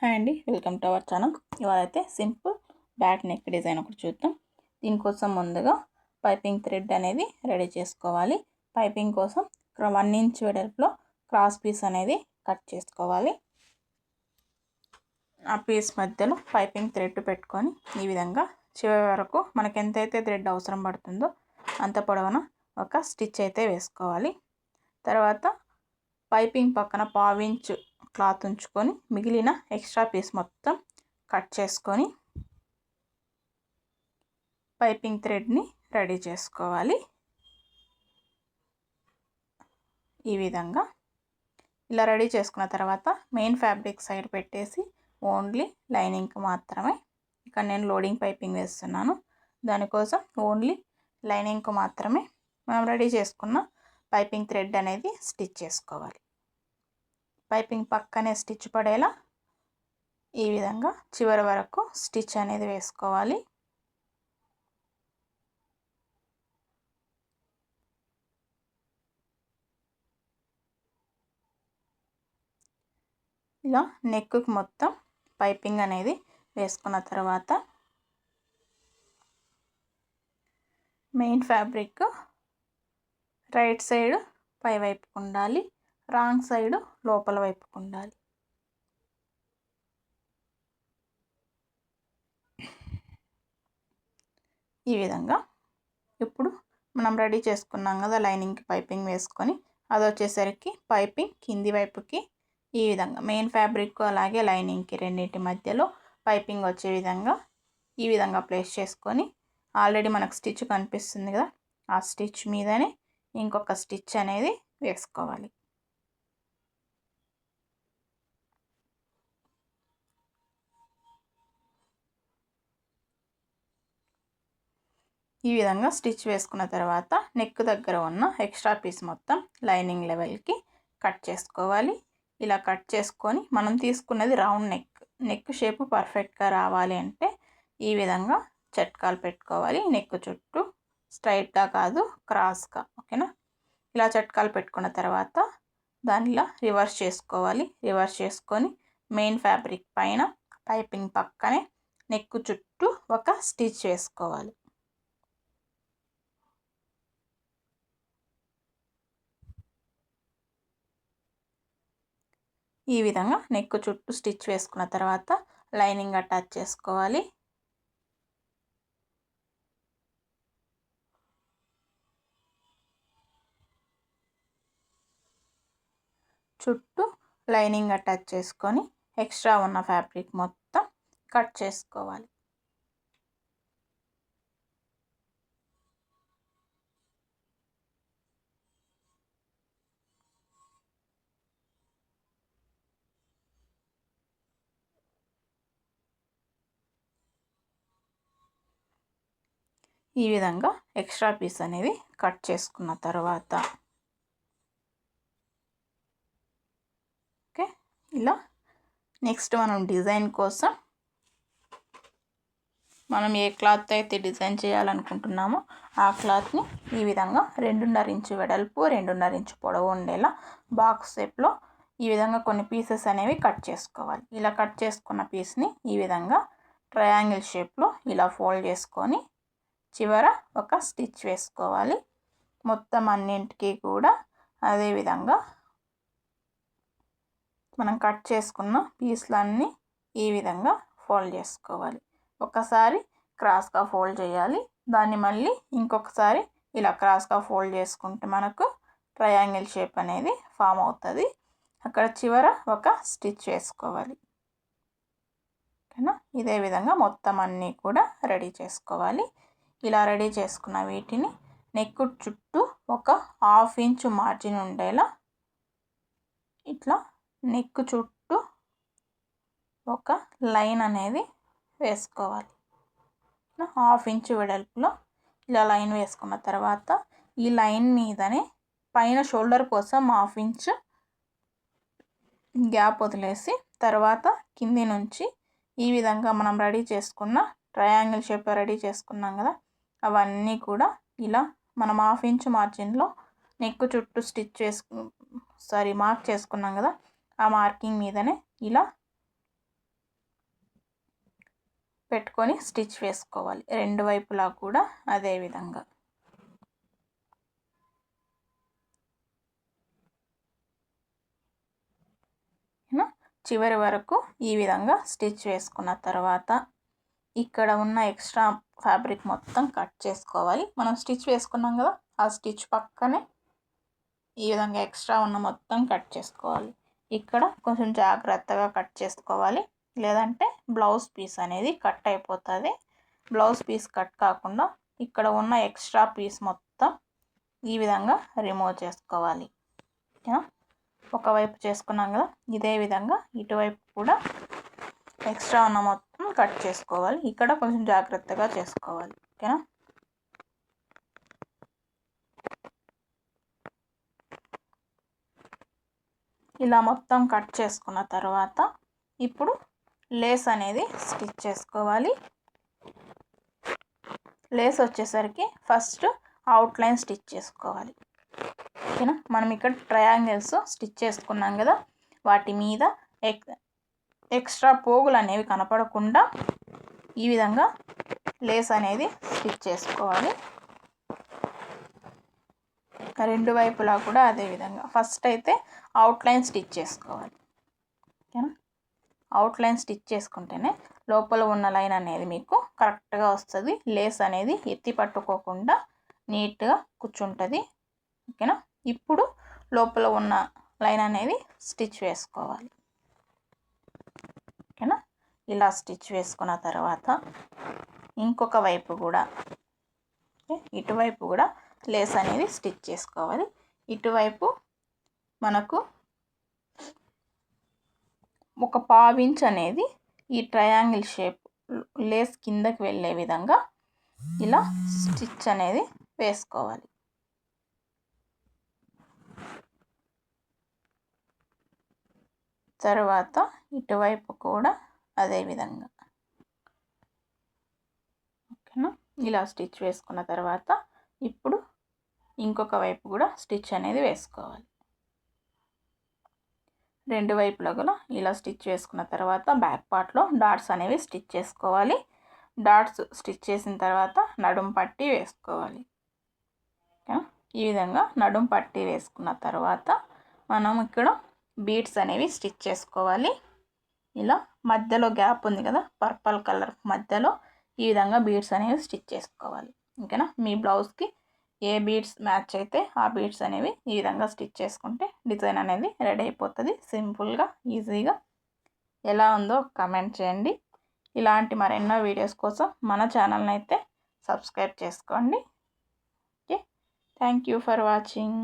Hi అండి welcome to our channel. ఇవాళ అయితే సింపుల్ బ్యాక్ నెక్ డిజైన్ ఒకటి చూద్దాం. దీనికోసం ముందుగా పైపింగ్ థ్రెడ్ అనేది రెడీ చేసుకోవాలి. పైపింగ్ కోసం వన్ ఇంచ్ వెడల్పులో క్రాస్ పీస్ అనేది కట్ చేసుకోవాలి. ఆ పీస్ మధ్యలో పైపింగ్ థ్రెడ్ పెట్టుకొని ఈ విధంగా చివరి వరకు మనకి ఎంతైతే థ్రెడ్ అవసరం పడుతుందో అంత పొడవున ఒక స్టిచ్ అయితే వేసుకోవాలి. తర్వాత పైపింగ్ పక్కన పావించు క్లాత్ ఉంచుకొని మిగిలిన ఎక్స్ట్రా పీస్ మొత్తం కట్ చేసుకొని పైపింగ్ థ్రెడ్ని రెడీ చేసుకోవాలి. ఈ విధంగా ఇలా రెడీ చేసుకున్న తర్వాత మెయిన్ ఫ్యాబ్రిక్ సైడ్ పెట్టేసి ఓన్లీ లైనింగ్కి మాత్రమే ఇక్కడ నేను లోడింగ్ పైపింగ్ వేస్తున్నాను. దానికోసం ఓన్లీ లైనింగ్కి మాత్రమే మనం రెడీ చేసుకున్న పైపింగ్ థ్రెడ్ అనేది స్టిచ్ చేసుకోవాలి. పైపింగ్ పక్కనే స్టిచ్ పడేలా ఈ విధంగా చివరి వరకు స్టిచ్ అనేది వేసుకోవాలి. ఇలా నెక్కు మొత్తం పైపింగ్ అనేది వేసుకున్న తర్వాత మెయిన్ ఫ్యాబ్రిక్ రైట్ సైడ్ పై ఉండాలి. రాంగ్ సైడ్ లోపల వైపుకు ఉండాలి ఈ విధంగా ఇప్పుడు మనం రెడీ చేసుకున్నాం కదా లైనింగ్కి పైపింగ్ వేసుకొని అది వచ్చేసరికి పైపింగ్ కింది వైపుకి ఈ విధంగా మెయిన్ ఫ్యాబ్రిక్ అలాగే లైనింగ్కి రెండింటి మధ్యలో పైపింగ్ వచ్చే విధంగా ఈ విధంగా ప్లేస్ చేసుకొని ఆల్రెడీ మనకు స్టిచ్ కనిపిస్తుంది కదా ఆ స్టిచ్ మీదనే ఇంకొక స్టిచ్ అనేది వేసుకోవాలి. ఈ విధంగా స్టిచ్ వేసుకున్న తర్వాత నెక్ దగ్గర ఉన్న ఎక్స్ట్రా పీస్ మొత్తం లైనింగ్ లెవెల్కి కట్ చేసుకోవాలి. ఇలా కట్ చేసుకొని మనం తీసుకున్నది రౌండ్ నెక్ నెక్ షేప్ పర్ఫెక్ట్గా రావాలి అంటే ఈ విధంగా చట్కాలు పెట్టుకోవాలి. నెక్ చుట్టూ స్ట్రైట్గా కాదు క్రాస్గా ఓకేనా? ఇలా చట్కాలు పెట్టుకున్న తర్వాత దానిలో రివర్స్ చేసుకోవాలి. రివర్స్ చేసుకొని మెయిన్ ఫ్యాబ్రిక్ పైన పైపింగ్ పక్కనే నెక్ చుట్టూ ఒక స్టిచ్ వేసుకోవాలి. ఈ విధంగా నెక్ చుట్టూ స్టిచ్ వేసుకున్న తర్వాత లైనింగ్ అటాచ్ చేసుకోవాలి. చుట్టూ లైనింగ్ అటాచ్ చేసుకొని ఎక్స్ట్రా ఉన్న ఫ్యాబ్రిక్ మొత్తం కట్ చేసుకోవాలి. ఈ విధంగా ఎక్స్ట్రా పీస్ అనేది కట్ చేసుకున్న తర్వాత ఓకే ఇలా నెక్స్ట్ మనం డిజైన్ కోసం మనం ఏ క్లాత్ అయితే డిజైన్ చేయాలనుకుంటున్నామో ఆ క్లాత్ని ఈ విధంగా రెండున్నర ఇంచు వెడల్పు రెండున్నర ఇంచు పొడవు ఉండేలా బాక్స్ షేప్లో ఈ విధంగా కొన్ని పీసెస్ అనేవి కట్ చేసుకోవాలి. ఇలా కట్ చేసుకున్న పీస్ని ఈ విధంగా ట్రయాంగిల్ షేప్లో ఇలా ఫోల్డ్ చేసుకొని చివర ఒక స్టిచ్ వేసుకోవాలి. మొత్తం అన్నింటికి కూడా అదేవిధంగా మనం కట్ చేసుకున్న పీస్లన్నీ ఈ విధంగా ఫోల్డ్ చేసుకోవాలి. ఒకసారి క్రాస్గా ఫోల్డ్ చేయాలి. దాన్ని మళ్ళీ ఇంకొకసారి ఇలా క్రాస్గా ఫోల్డ్ చేసుకుంటే మనకు ట్రయాంగిల్ షేప్ అనేది ఫామ్ అవుతుంది. అక్కడ చివర ఒక స్టిచ్ వేసుకోవాలి. ఓకేనా? ఇదే విధంగా మొత్తం అన్నీ కూడా రెడీ చేసుకోవాలి. ఇలా రెడీ చేసుకున్న వీటిని నెక్ చుట్టూ ఒక హాఫ్ ఇంచ్ మార్జిన్ ఉండేలా ఇట్లా నెక్ చుట్టూ ఒక లైన్ అనేది వేసుకోవాలి. హాఫ్ ఇంచ్ వెడల్పులో ఇలా లైన్ వేసుకున్న తర్వాత ఈ లైన్ మీదనే పైన షోల్డర్ కోసం హాఫ్ ఇంచ్ గ్యాప్ వదిలేసి తర్వాత కింది నుంచి ఈ విధంగా మనం రెడీ చేసుకున్న ట్రయాంగిల్ షేప్ రెడీ చేసుకున్నాం కదా అవన్నీ కూడా ఇలా మనం హాఫ్ ఇంచ్ మార్జిన్లో నెక్ చుట్టూ స్టిచ్ చేసుకు సారీ మార్క్ చేసుకున్నాం కదా ఆ మార్కింగ్ మీదనే ఇలా పెట్టుకొని స్టిచ్ వేసుకోవాలి. రెండు వైపులా కూడా అదే విధంగా. చివరి వరకు ఈ విధంగా స్టిచ్ వేసుకున్న తర్వాత ఇక్కడ ఉన్న ఎక్స్ట్రా ఫ్యాబ్రిక్ మొత్తం కట్ చేసుకోవాలి. మనం స్టిచ్ వేసుకున్నాం కదా ఆ స్టిచ్ పక్కనే ఈ విధంగా ఎక్స్ట్రా ఉన్న మొత్తం కట్ చేసుకోవాలి. ఇక్కడ కొంచెం జాగ్రత్తగా కట్ చేసుకోవాలి. లేదంటే బ్లౌజ్ పీస్ అనేది కట్ అయిపోతుంది. బ్లౌజ్ పీస్ కట్ కాకుండా ఇక్కడ ఉన్న ఎక్స్ట్రా పీస్ మొత్తం ఈ విధంగా రిమూవ్ చేసుకోవాలి. ఒకవైపు చేసుకున్నాం కదా ఇదే విధంగా ఇటువైపు కూడా ఎక్స్ట్రా ఉన్న మొత్తం కట్ చేసుకోవాలి. ఇక్కడ కొంచెం జాగ్రత్తగా చేసుకోవాలి. ఓకేనా? ఇలా మొత్తం కట్ చేసుకున్న తర్వాత ఇప్పుడు లేస్ అనేది స్టిచ్ చేసుకోవాలి. లేస్ వచ్చేసరికి ఫస్ట్ అవుట్లైన్ స్టిచ్ చేసుకోవాలి. ఓకేనా? మనం ఇక్కడ ట్రయాంగిల్స్ స్టిచ్ చేసుకున్నాం కదా? వాటి మీద ఎక్ ఎక్స్ట్రా పోగులు అనేవి కనపడకుండా ఈ విధంగా లేస్ అనేది స్టిచ్ చేసుకోవాలి. రెండు వైపులా కూడా అదే విధంగా. ఫస్ట్ అయితే అవుట్లైన్ స్టిచ్ చేసుకోవాలి. ఓకేనా? అవుట్లైన్ స్టిచ్ చేసుకుంటేనే లోపల ఉన్న లైన్ అనేది మీకు కరెక్ట్గా వస్తుంది. లేస్ అనేది ఎత్తి పట్టుకోకుండా నీట్గా కూర్చుంటుంది. ఓకేనా? ఇప్పుడు లోపల ఉన్న లైన్ అనేది స్టిచ్ వేసుకోవాలి. ఇలా స్టిచ్ వేసుకున్న తర్వాత ఇంకొక వైపు కూడా ఇటువైపు కూడా లేస్ అనేది స్టిచ్ చేసుకోవాలి. ఇటువైపు మనకు ఒక పావించ్ అనేది ఈ ట్రయాంగిల్ షేప్ లేస్ కిందకి వెళ్ళే విధంగా ఇలా స్టిచ్ అనేది వేసుకోవాలి. తర్వాత ఇటువైపు కూడా అదేవిధంగా ఓకేనా? ఇలా స్టిచ్ వేసుకున్న తర్వాత ఇప్పుడు ఇంకొక వైపు కూడా స్టిచ్ అనేది వేసుకోవాలి. రెండు వైపులో కూడా ఇలా స్టిచ్ వేసుకున్న తర్వాత బ్యాక్ పార్ట్లో డాట్స్ అనేవి స్టిచ్ చేసుకోవాలి. డాట్స్ స్టిచ్ చేసిన తర్వాత నడుం పట్టి వేసుకోవాలి. ఈ విధంగా నడుం పట్టి వేసుకున్న తర్వాత మనం ఇక్కడ బీడ్స్ అనేవి స్టిచ్ చేసుకోవాలి. ఇలా మధ్యలో గ్యాప్ ఉంది కదా పర్పల్ కలర్ మధ్యలో ఈ విధంగా బీడ్స్ అనేవి స్టిచ్ చేసుకోవాలి. ఓకేనా? మీ బ్లౌజ్కి ఏ బీడ్స్ మ్యాచ్ అయితే ఆ బీడ్స్ అనేవి ఈ విధంగా స్టిచ్ చేసుకుంటే డిజైన్ అనేది రెడీ అయిపోతుంది. సింపుల్గా ఈజీగా. ఎలా ఉందో కమెంట్ చేయండి. ఇలాంటి మరెన్నో వీడియోస్ కోసం మన ఛానల్ని అయితే సబ్స్క్రైబ్ చేసుకోండి. Okay? Thank you for watching.